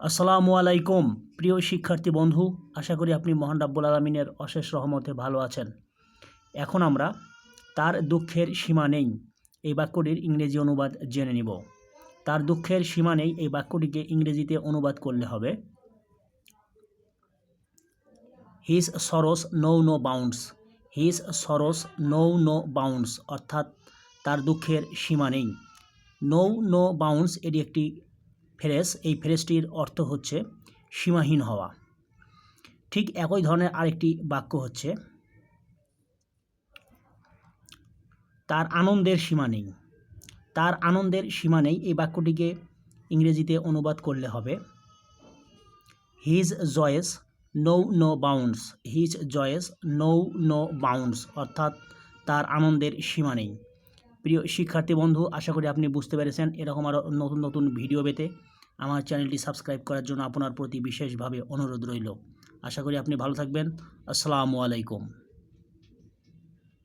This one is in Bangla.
আসসালামু আলাইকুম, প্রিয় শিক্ষার্থী বন্ধু, আশা করি আপনি মহান রাব্বুল আলমিনের অশেষ রহমতে ভালো আছেন। এখন আমরা তার দুঃখের সীমা নেই, এই বাক্যটির ইংরেজি অনুবাদ জেনে নিব। তার দুঃখের সীমা নেই, এই বাক্যটিকে ইংরেজিতে অনুবাদ করলে হবে his sorrows know no bounds his sorrows know no bounds অর্থাৎ তার দুঃখের সীমা নেই। নো নো বাউন্ডস এটি একটি ফ্রেজ এই ফ্রেজটির অর্থ হচ্ছে সীমাহীন হওয়া। ঠিক একই ধরনের আরেকটি বাক্য হচ্ছে, তার আনন্দের সীমা নেই। তার আনন্দের সীমা নেই, এই বাক্যটিকে ইংরেজিতে অনুবাদ করলে হবে his joys know no bounds his joys know no bounds অর্থাৎ তার আনন্দের সীমা নেই। প্রিয় শিক্ষার্থী বন্ধু, আশা করি আপনি বুঝতে পেরেছেন। এরকম আরও নতুন নতুন ভিডিও পেতে আমার চ্যানেলটি সাবস্ক্রাইব করার জন্য আপনার প্রতি বিশেষভাবে অনুরোধ রইল। আশা করি আপনি ভালো থাকবেন। আসসালামু আলাইকুম।